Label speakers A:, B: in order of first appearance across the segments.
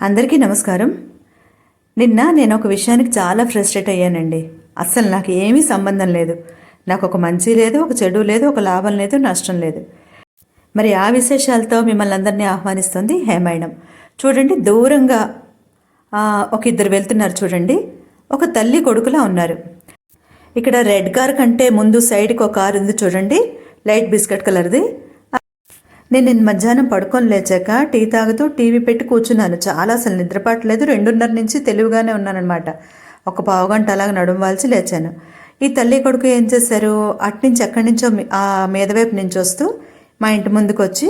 A: అందరికీ నమస్కారం. నిన్న నేను ఒక విషయానికి చాలా ఫ్రస్ట్రేట్ అయ్యానండి. అస్సలు నాకు ఏమీ సంబంధం లేదు. నాకు ఒక మంచి లేదు ఒక చెడు లేదు ఒక లాభం లేదు నష్టం లేదు. మరి ఆ విశేషాలతో మిమ్మల్ని అందరినీ ఆహ్వానిస్తుంది హేమాయణం. చూడండి దూరంగా ఒక ఇద్దరు వెళ్తున్నారు చూడండి. ఒక తల్లి కొడుకులా ఉన్నారు. ఇక్కడ రెడ్ కార్ కంటే ముందు సైడ్కి ఒక కార్ ఉంది చూడండి. లైట్ బిస్కెట్ కలర్ది. నేను నిన్న మధ్యాహ్నం పడుకొని లేచాక టీ తాగుతూ టీవీ పెట్టి కూర్చున్నాను. చాలా అసలు నిద్రపట్టలేదు. రెండున్నర నుంచి తెలివిగానే ఉన్నానమాట ఒక పావుగంట అలాగ నడుము వాల్చి లేచాను. ఈ తల్లి కొడుకు ఏం చేశారు? అట్నుంచి ఎక్కడి నుంచో ఆ ఆ మీదవైపు నుంచి వస్తూ మా ఇంటి ముందుకు వచ్చి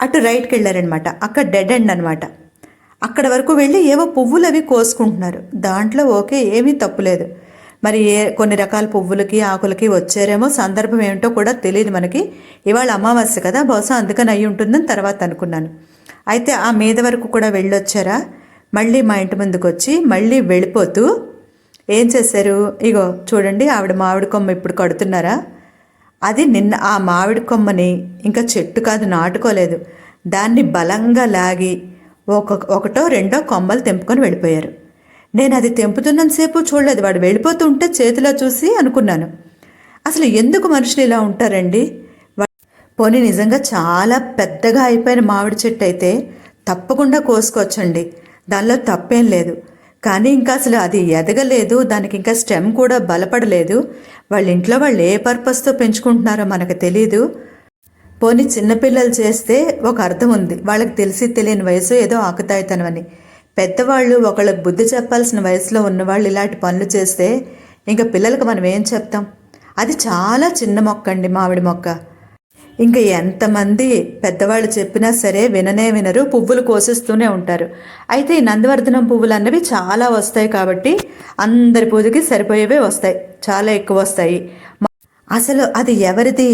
A: అటు రైట్కి వెళ్ళారనమాట అక్కడ డెడ్ ఎండ్ అనమాట అక్కడ వరకు వెళ్ళి ఏవో పువ్వులు అవి కోసుకుంటున్నారు. దాంట్లో ఓకే ఏమీ తప్పులేదు మరి ఏ కొన్ని రకాల పువ్వులకి ఆకులకి వచ్చారేమో సందర్భం ఏమిటో కూడా తెలియదు మనకి. ఇవాళ అమావాస్య కదా బహుశా అందుకని అయి ఉంటుందని తర్వాత అనుకున్నాను. అయితే ఆ మీద వరకు కూడా వెళ్ళొచ్చారా? మళ్ళీ మా ఇంటి ముందుకు వచ్చి మళ్ళీ వెళ్ళిపోతూ ఏం చేశారు? ఇగో చూడండి ఆవిడ మామిడి కొమ్మ ఇప్పుడు కడుతున్నారా? అది నిన్న ఆ మామిడి కొమ్మని ఇంకా చెట్టు కాదు నాటుకోలేదు. దాన్ని బలంగా లాగి ఒక ఒకటో రెండో కొమ్మలు తెంపుకొని వెళ్ళిపోయారు. నేను అది తెంపుతున్నంతసేపు చూడలేదు. వాడు వెళ్ళిపోతుంటే చేతిలో చూసి అనుకున్నాను. అసలు ఎందుకు మనుషులు ఇలా ఉంటారండి? పోనీ నిజంగా చాలా పెద్దగా అయిపోయిన మామిడి చెట్టు అయితే తప్పకుండా కోసుకోవచ్చండి. దానిలో తప్పేం లేదు. కానీ ఇంకా అసలు అది ఎదగలేదు. దానికి ఇంకా స్టెమ్ కూడా బలపడలేదు. వాళ్ళ ఇంట్లో వాళ్ళు ఏ పర్పస్తో పెంచుకుంటున్నారో మనకు తెలీదు. పోనీ చిన్నపిల్లలు చేస్తే ఒక అర్థం ఉంది. వాళ్ళకి తెలిసి తెలియని వయసు ఏదో ఆకుతాయితనం అని పెద్దవాళ్ళు ఒకళ్ళకి బుద్ధి చెప్పాల్సిన వయసులో ఉన్నవాళ్ళు ఇలాంటి పనులు చేస్తే ఇంకా పిల్లలకు మనం ఏం చెప్తాం? అది చాలా చిన్న మొక్క అండి మామిడి మొక్క. ఇంకా ఎంతమంది పెద్దవాళ్ళు చెప్పినా సరే విననే వినరు పువ్వులు కోసిస్తూనే ఉంటారు. అయితే ఈ నందివర్ధనం పువ్వులు అన్నవి చాలా వస్తాయి కాబట్టి అందరి పూజకి సరిపోయేవే వస్తాయి. చాలా ఎక్కువ వస్తాయి. అసలు అది ఎవరిది?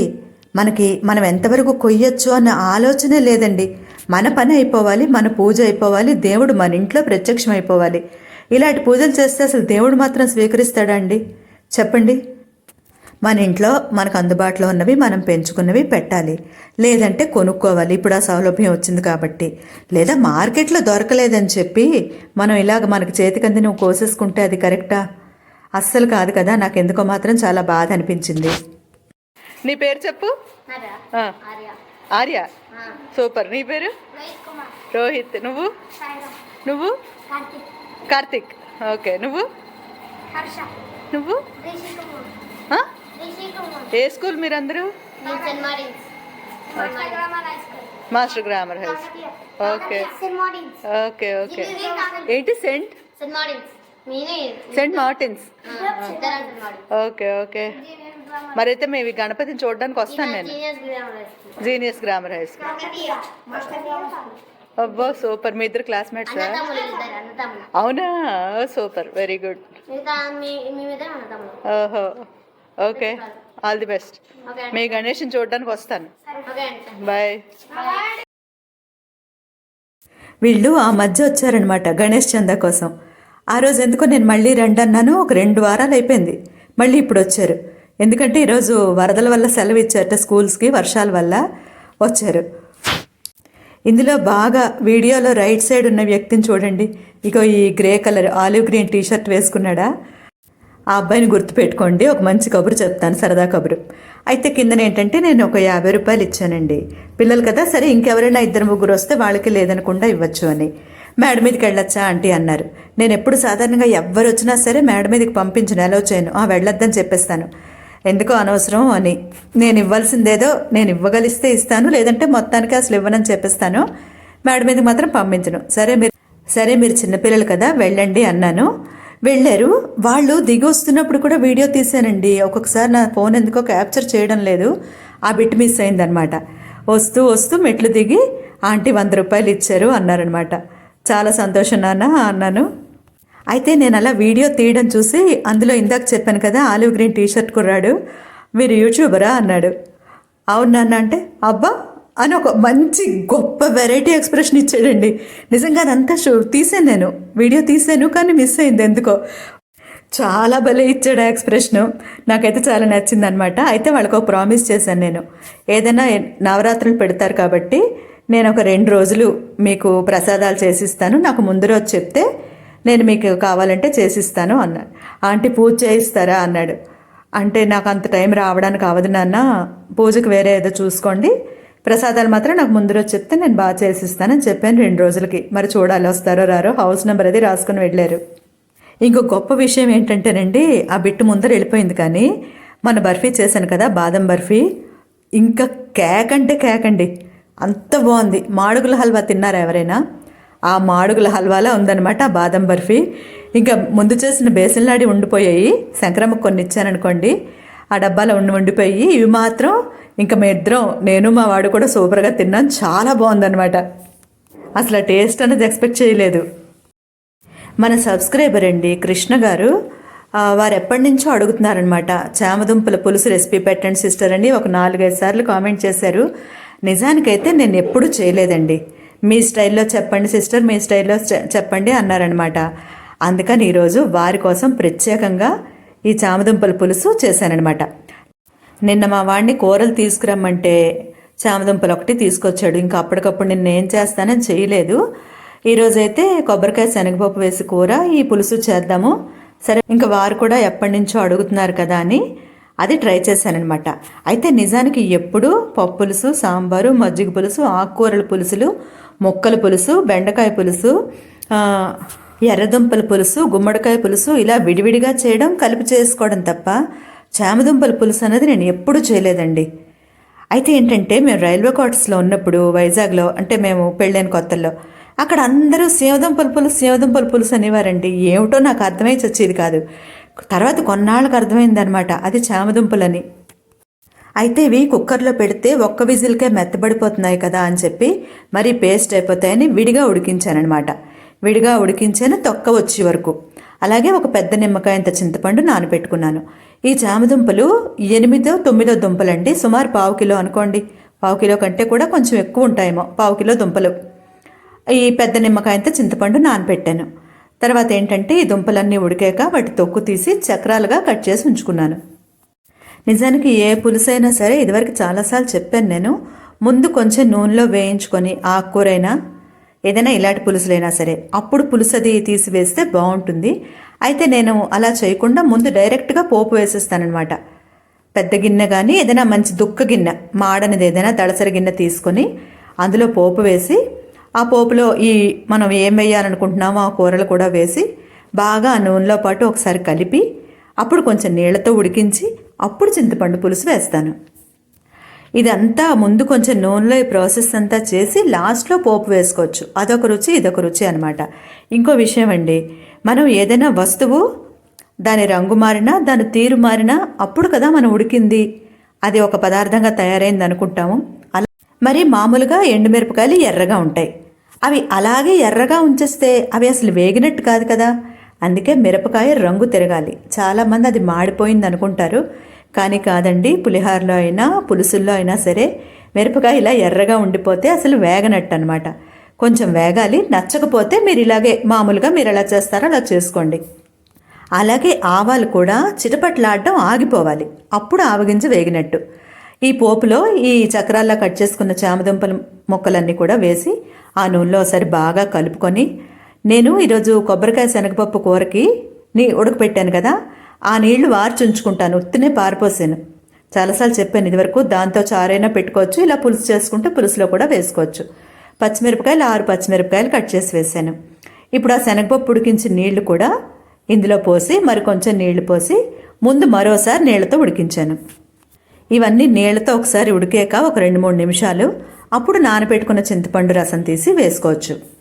A: మనకి మనం ఎంతవరకు కొయ్యొచ్చు అన్న ఆలోచనే లేదండి. మన పని అయిపోవాలి మన పూజ అయిపోవాలి దేవుడు మన ఇంట్లో ప్రత్యక్షం అయిపోవాలి. ఇలాంటి పూజలు చేస్తే అసలు దేవుడు మాత్రం స్వీకరిస్తాడా అండి చెప్పండి. మన ఇంట్లో మనకు అందుబాటులో ఉన్నవి మనం పెంచుకున్నవి పెట్టాలి. లేదంటే కొనుక్కోవాలి. ఇప్పుడు ఆ సౌలభ్యం వచ్చింది కాబట్టి. లేదా మార్కెట్లో దొరకలేదని చెప్పి మనం ఇలాగ మనకి చేతికంది నువ్వు కోసేసుకుంటే అది కరెక్టా? అస్సలు కాదు కదా. నాకు ఎందుకో మాత్రం చాలా బాధ అనిపించింది. నీ పేరు చెప్పు.
B: ఆర్య.
A: సూపర్. నీ పేరు?
B: రోహిత్ కుమార్.
A: రోహిత్. నువ్వు? నువ్వు?
B: కార్తిక్.
A: కార్తిక్. ఓకే. నువ్వు?
B: హర్ష.
A: నువ్వు? ఏ స్కూల్ మీరందరూ?
B: Master Grammar High
A: okay. Okay okay. ఏంటి Saint?
B: Saint
A: Martin's. Okay okay. మరైతే మేము ఈ గణపతిని చూడడానికి వస్తాను నేను.
B: జీనియస్ గ్రామర్ హై స్కూల్
A: అబ్బో సూపర్. మీ ఇద్దరు క్లాస్మేట్స్ అవునా? సూపర్. వెరీ గుడ్ ఓహో. ఓకే. ఆల్ ది బెస్ట్ మీ గణేష్ని చూడడానికి వస్తాను. బాయ్ వీళ్ళు ఆ మధ్య వచ్చారనమాట గణేష్ చందా కోసం. ఆ రోజు ఎందుకో నేను మళ్ళీ రండి అన్నాను ఒక రెండు వారాలు అయిపోయింది. మళ్ళీ ఇప్పుడు వచ్చారు. ఎందుకంటే ఈరోజు వరదల వల్ల సెలవు ఇచ్చారట స్కూల్స్కి వర్షాల వల్ల వచ్చారు. ఇందులో బాగా వీడియోలో రైట్ సైడ్ ఉన్న వ్యక్తిని చూడండి. ఇగో ఈ grey colour olive green T shirt వేసుకున్నాడా? ఆ అబ్బాయిని గుర్తుపెట్టుకోండి ఒక మంచి కబురు చెప్తాను సరదా కబురు. అయితే కిందన ఏంటంటే నేను ఒక యాభై రూపాయలు ఇచ్చానండి. పిల్లలు కదా సరే ఇంకెవరైనా ఇద్దరు ముగ్గురు వస్తే వాళ్ళకి లేదనకుండా ఇవ్వచ్చు అని. మేడ మీదకి వెళ్ళొచ్చా ఆంటీ అన్నారు. నేను ఎప్పుడు సాధారణంగా ఎవ్వరు వచ్చినా సరే మేడ మీదకి పంపించను అలౌ చేయను. ఆ వెళ్ళొద్దని చెప్పేస్తాను. ఎందుకో అనవసరం అని. నేను ఇవ్వాల్సిందేదో నేను ఇవ్వగలిస్తే ఇస్తాను లేదంటే మొత్తానికి అసలు ఇవ్వనని చెప్పిస్తాను. మేడం మీదకి మాత్రం పంపించను. సరే మీరు సరే మీరు చిన్నపిల్లలు కదా వెళ్ళండి అన్నాను. వెళ్ళారు. వాళ్ళు దిగి వస్తున్నప్పుడు కూడా వీడియో తీశానండి. ఒక్కొక్కసారి నా ఫోన్ ఎందుకో క్యాప్చర్ చేయడం లేదు. ఆ బిట్ మిస్ అయిందనమాట. వస్తూ వస్తూ మెట్లు దిగి ఆంటీ వంద రూపాయలు ఇచ్చారు అన్నారనమాట. చాలా సంతోషం నాన్న అన్నాను. అయితే నేను అలా వీడియో తీయడం చూసి అందులో ఇందాక చెప్పాను కదా ఆలివ్ గ్రీన్ టీ షర్ట్ కుర్రాడు మీరు యూట్యూబరా అన్నాడు. అవును నాన్న అంటే అబ్బా అని ఒక మంచి గొప్ప వెరైటీ ఎక్స్ప్రెషన్ ఇచ్చాడండి. నిజంగా అదంతా షూ తీసాను నేను వీడియో తీసాను కానీ మిస్ అయింది ఎందుకో. చాలా భలే ఇచ్చాడు ఆ ఎక్స్ప్రెషను నాకైతే చాలా నచ్చింది అనమాట అయితే వాళ్ళకి ఒక ప్రామిస్ చేశాను నేను ఏదైనా నవరాత్రులు పెడతారు కాబట్టి నేను ఒక రెండు రోజులు మీకు ప్రసాదాలు చేసిస్తాను నాకు ముందు రోజు చెప్తే నేను మీకు కావాలంటే చేసిస్తాను అన్నాడు. ఆంటీ పూజ చేయిస్తారా? అన్నాడు. అంటే నాకు అంత టైం రావడానికి అవదు నాన్న. పూజకు వేరే ఏదో చూసుకోండి. ప్రసాదాలు మాత్రం నాకు ముందు రోజు చెప్తే నేను బాగా చేసిస్తానని చెప్పాను రెండు రోజులకి. మరి చూడాలి వస్తారో రారో. హౌస్ నెంబర్ అది రాసుకుని వెళ్ళారు. ఇంకో గొప్ప విషయం ఏంటంటేనండి ఆ బిట్టు ముందర వెళ్ళిపోయింది కానీ మన బర్ఫీ చేశాను కదా బాదం బర్ఫీ. ఇంకా కేక్ అంటే కేక్ అండి. అంత బాగుంది. మాడుగుల హల్వా తిన్నారా ఎవరైనా? ఆ మాడుగుల హల్వాలా ఉందన్నమాట బాదం బర్ఫీ. ఇంకా ముందు చేసిన బేసిన్లాడి ఉండిపోయాయి. సంక్రమకు కొన్ని ఇచ్చాననుకోండి. ఆ డబ్బాలో ఉండి ఉండిపోయి ఇవి మాత్రం ఇంకా మీ ఇద్దరం నేను మా వాడు కూడా సూపర్గా తిన్నాం. చాలా బాగుందన్నమాట. అసలు ఆ టేస్ట్ అనేది ఎక్స్పెక్ట్ చేయలేదు. మన సబ్స్క్రైబర్ అండి కృష్ణ గారు వారు ఎప్పటి నుంచో అడుగుతున్నారనమాట చామదుంపల పులుసు రెసిపీ పెట్టండి సిస్టర్ అండి ఒక నాలుగైదు సార్లు కామెంట్ చేశారు. నిజానికైతే నేను ఎప్పుడూ చేయలేదండి. మీ స్టైల్లో చెప్పండి సిస్టర్ మీ స్టైల్లో చెప్పండి అన్నారనమాట అందుకని ఈరోజు వారి కోసం ప్రత్యేకంగా ఈ చామదుంపల పులుసు చేశానఅనమాట నిన్న మా వాడిని కూరలు తీసుకురమ్మంటే చామదుంపలు ఒకటి తీసుకొచ్చాడు. ఇంకా అప్పటికప్పుడు నిన్న ఏం చేస్తానని చేయలేదు. ఈరోజైతే కొబ్బరికాయ శనగపప్పు వేసి కూర ఈ పులుసు చేద్దాము. సరే ఇంకా వారు కూడా ఎప్పటి నుంచో అడుగుతున్నారు కదా అని అది ట్రై చేశానమాట అయితే నిజానికి ఎప్పుడు పప్పులుసు సాంబారు మజ్జిగ పులుసు ఆకుకూరల పులుసులు మొక్కల పులుసు బెండకాయ పులుసు ఎర్రదుంపల పులుసు గుమ్మడికాయ పులుసు ఇలా విడివిడిగా చేయడం కలిపి చేసుకోవడం తప్ప చామదుంపల పులుసు అనేది నేను ఎప్పుడూ చేయలేదండి. అయితే ఏంటంటే మేము రైల్వే క్వార్టర్స్లో ఉన్నప్పుడు వైజాగ్లో అంటే మేము పెళ్ళైన కొత్తల్లో అక్కడ అందరూ సేవదుంపల పులుసు సేవదుంపల పులుసు అనేవారండి. ఏమిటో నాకు అర్థమై చచ్చేది కాదు. తర్వాత కొన్నాళ్ళకు అర్థమైందనమాట అది చామదుంపలని. అయితే ఇవి కుక్కర్లో పెడితే ఒక్క విజిల్కే మెత్తబడిపోతున్నాయి కదా అని చెప్పి మరి పేస్ట్ అయిపోతాయని విడిగా ఉడికించానమాట విడిగా ఉడికించాను తొక్క వచ్చే వరకు. అలాగే ఒక పెద్ద నిమ్మకాయంత చింతపండు నానబెట్టుకున్నాను. ఈ జామదుంపలు ఎనిమిదో తొమ్మిదో దుంపలండి. సుమారు పావు కిలో అనుకోండి. పావు కిలో కంటే కూడా కొంచెం ఎక్కువ ఉంటాయేమో పావు కిలో దుంపలు. ఈ పెద్ద నిమ్మకాయంత చింతపండు నానబెట్టాను. తర్వాత ఏంటంటే ఈ దుంపలన్నీ ఉడికాక వాటి తొక్కు తీసి చక్రాలుగా కట్ చేసి ఉంచుకున్నాను. నిజానికి ఏ పులుసైనా సరే ఇదివరకు చాలాసార్లు చెప్పాను నేను. ముందు కొంచెం నూనెలో వేయించుకొని ఆకుకూరైనా ఏదైనా ఇలాంటి పులుసులైనా సరే అప్పుడు పులుసు అది తీసివేస్తే బాగుంటుంది. అయితే నేను అలా చేయకుండా ముందు డైరెక్ట్గా పోపు వేసేస్తానమాట పెద్ద గిన్నె కానీ ఏదైనా మంచి దుక్క గిన్నె మాడనిది ఏదైనా దళసరి గిన్నె తీసుకొని అందులో పోపు వేసి ఆ పోపులో ఈ మనం ఏం వేయాలనుకుంటున్నామో ఆ కూరలు కూడా వేసి బాగా ఆ నూనెలో పాటు ఒకసారి కలిపి అప్పుడు కొంచెం నీళ్ళతో ఉడికించి అప్పుడు చింతపండు పులుసు వేస్తాను. ఇదంతా ముందు కొంచెం నూనెలో ఈ ప్రాసెస్ అంతా చేసి లాస్ట్లో పోపు వేసుకోవచ్చు. అదొక రుచి ఇదొక రుచి అనమాట ఇంకో విషయం అండి మనం ఏదైనా వస్తువు దాని రంగు మారినా దాని తీరు మారినా అప్పుడు కదా మనం ఉడికింది. అది ఒక పదార్థంగా తయారైంది అనుకుంటాము. అలా మరి మామూలుగా ఎండుమిరపకాయలు ఎర్రగా ఉంటాయి. అవి అలాగే ఎర్రగా ఉంచేస్తే అవి అసలు వేగినట్టు కాదు కదా. అందుకే మిరపకాయ రంగు తిరగాలి. చాలామంది అది మాడిపోయింది అనుకుంటారు కానీ కాదండి పులిహారలో అయినా పులుసుల్లో అయినా సరే మిరపకాయ ఇలా ఎర్రగా ఉండిపోతే అసలు వేగనట్టు అనమాట కొంచెం వేగాలి నచ్చకపోతే మీరు ఇలాగే మామూలుగా మీరు ఎలా చేస్తారో అలా చేసుకోండి. అలాగే ఆవాలు కూడా చిటపట్లాడడం ఆగిపోవాలి. అప్పుడు ఆవగింజ వేగినట్టు. ఈ పోపులో ఈ చక్రాల్లో కట్ చేసుకున్న చామదుంపల మొక్కలన్నీ కూడా వేసి ఆ నూనెలో ఒకసారి బాగా కలుపుకొని నేను ఈరోజు కొబ్బరికాయ శనగపప్పు కూరకి నీ ఉడకపెట్టాను కదా ఆ నీళ్ళు వార్చి ఉంచుకుంటాను ఉత్తినే పారిపోసాను. చాలాసార్లు చెప్పాను ఇదివరకు దాంతో చారైనా పెట్టుకోవచ్చు ఇలా పులుసు చేసుకుంటే పులుసులో కూడా వేసుకోవచ్చు. పచ్చిమిరపకాయలు ఆరు పచ్చిమిరపకాయలు కట్ చేసి వేసాను. ఇప్పుడు ఆ శనగపప్పు ఉడికించిన నీళ్ళు కూడా ఇందులో పోసి మరి కొంచెం నీళ్ళు పోసి ముందు మరోసారి నీళ్ళతో ఉడికించాను. ఇవన్నీ నీళ్ళతో ఒకసారి ఉడికాక ఒక రెండు మూడు నిమిషాలు అప్పుడు నానబెట్టుకున్న చింతపండు రసం తీసి వేసుకోవచ్చు.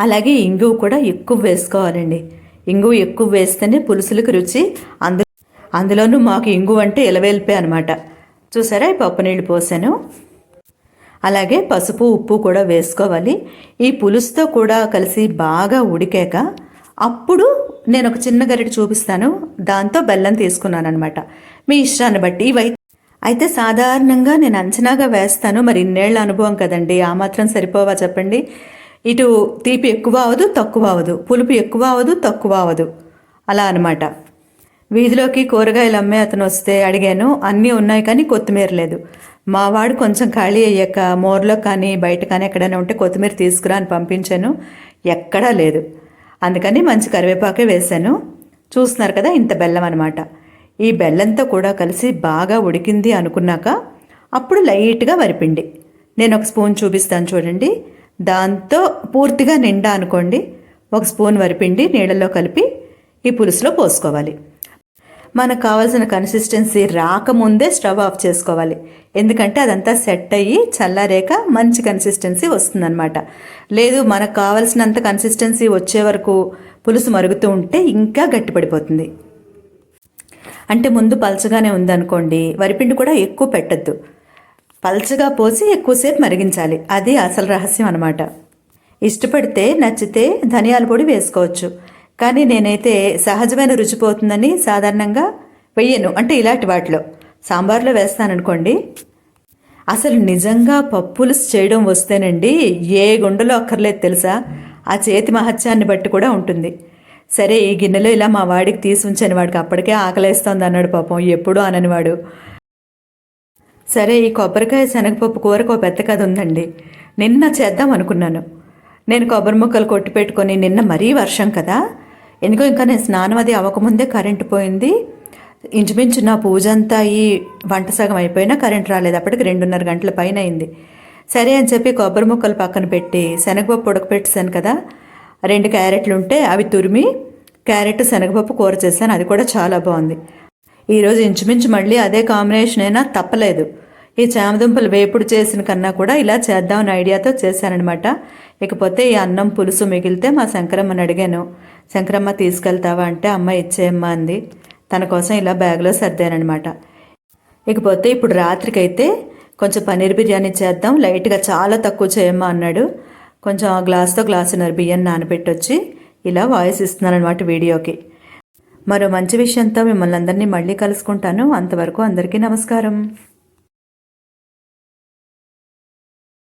A: అలాగే ఇంగువ కూడా ఎక్కువ వేసుకోవాలండి. ఇంగువ ఎక్కువ వేస్తేనే పులుసులకు రుచి అందు అందులోనూ మాకు ఇంగువ అంటే ఇలవేల్పే అనమాట చూసారా? ఈ పప్పు నీళ్ళు పోసాను. అలాగే పసుపు ఉప్పు కూడా వేసుకోవాలి. ఈ పులుసుతో కూడా కలిసి బాగా ఉడికాక అప్పుడు నేను ఒక చిన్న గరిటె చూపిస్తాను. దాంతో బెల్లం తీసుకున్నాను అనమాట మీ ఇష్టాన్ని బట్టి ఇవై అయితే సాధారణంగా నేను అంచనాగా వేస్తాను. మరి ఇన్నేళ్ళ అనుభవం కదండి. ఆ మాత్రం సరిపోవా చెప్పండి? ఇటు తీపి ఎక్కువ అవదు తక్కువ అవదు. పులుపు ఎక్కువ అవదు తక్కువ అవదు. అలా అనమాట వీధిలోకి కూరగాయలు అమ్మే అతను వస్తే అడిగాను అన్నీ ఉన్నాయి కానీ కొత్తిమీర లేదు. మా వాడు కొంచెం ఖాళీ అయ్యాక మోర్లో కానీ బయట కానీ ఎక్కడైనా ఉంటే కొత్తిమీర తీసుకురా అని పంపించాను. ఎక్కడా లేదు. అందుకని మంచి కరివేపాకే వేశాను. చూస్తున్నారు కదా ఇంత బెల్లం అనమాట ఈ బెల్లంతో కూడా కలిసి బాగా ఉడికింది అనుకున్నాక అప్పుడు లైట్గా వరిపిండి. నేను ఒక స్పూన్ చూపిస్తాను చూడండి. దాంతో పూర్తిగా నిండా అనుకోండి. ఒక స్పూన్ వరిపిండి నీళ్ళలో కలిపి ఈ పులుసులో పోసుకోవాలి. మనకు కావాల్సిన కన్సిస్టెన్సీ రాకముందే స్టవ్ ఆఫ్ చేసుకోవాలి. ఎందుకంటే అదంతా సెట్ అయ్యి చల్లారేక మంచి కన్సిస్టెన్సీ వస్తుందన్నమాట. లేదు మనకు కావాల్సినంత కన్సిస్టెన్సీ వచ్చే వరకు పులుసు మరుగుతూ ఉంటే ఇంకా గట్టిపడిపోతుంది. అంటే ముందు పలచగానే ఉందనుకోండి వరిపిండి కూడా ఎక్కువ పెట్టద్దు. పల్చగా పోసి ఎక్కువసేపు మరిగించాలి. అది అసలు రహస్యం అనమాట ఇష్టపడితే నచ్చితే ధనియాల పొడి వేసుకోవచ్చు. కానీ నేనైతే సహజమైన రుచి పోతుందని సాధారణంగా వెయ్యను. అంటే ఇలాంటి వాటిలో. సాంబార్లో వేస్తాననుకోండి. అసలు నిజంగా పప్పులుసు చేయడం వస్తేనండి ఏ గుండెలో అక్కర్లేదు తెలుసా? ఆ చేతి మహత్యాన్ని బట్టి కూడా ఉంటుంది. సరే ఈ గిన్నెలో ఇలా మా వాడికి తీసి ఉంచాను వాడికి అప్పటికే ఆకలేస్తోంది అన్నాడు పాపం. ఎప్పుడూ అననివాడు. సరే ఈ కొబ్బరికాయ శనగపప్పు కూరకు ఒక పెద్ద కథ ఉందండి. నిన్న చేద్దాం అనుకున్నాను. నేను కొబ్బరి ముక్కలు కొట్టి పెట్టుకొని నిన్న మరీ వర్షం కదా. ఎందుకో ఇంకా నేను స్నానం అది అవ్వకముందే కరెంటు పోయింది. ఇంచుమించు నా పూజ అంతా ఈ వంట సగం అయిపోయినా కరెంట్ రాలేదు. అప్పటికి రెండున్నర గంటల పైన అయింది. సరే అని చెప్పి కొబ్బరి ముక్కలు పక్కన పెట్టి శనగపప్పు ఉడకపెట్టేశాను కదా. రెండు క్యారెట్లు ఉంటే అవి తురిమి క్యారెట్ శనగపప్పు కూర చేశాను. అది కూడా చాలా బాగుంది. ఈరోజు ఇంచుమించు మళ్ళీ అదే కాంబినేషన్ అయినా తప్పలేదు. ఈ చామదుంపలు వేపుడు చేసిన కన్నా కూడా ఇలా చేద్దామని ఐడియాతో చేశానఅనమాట ఇకపోతే ఈ అన్నం పులుసు మిగిలితే మా శంకరమ్మని అడిగాను. శంకరమ్మ తీసుకెళ్తావా? అంటే అమ్మ ఇచ్చేయమ్మ అంది. తన కోసం ఇలా బ్యాగ్లో సర్దానమాట ఇకపోతే ఇప్పుడు రాత్రికైతే కొంచెం పన్నీర్ బిర్యానీ చేద్దాం లైట్గా చాలా తక్కువ చేయమ్మా అన్నాడు. కొంచెం ఆ గ్లాస్తో గ్లాసున్నర బియ్యం నానబెట్టొచ్చి ఇలా వాయిస్ ఇస్తున్నాను అనమాట వీడియోకి. మరో మంచి విషయంతో మిమ్మల్ని అందరినీ మళ్ళీ కలుసుకుంటాను. అంతవరకు అందరికీ నమస్కారం.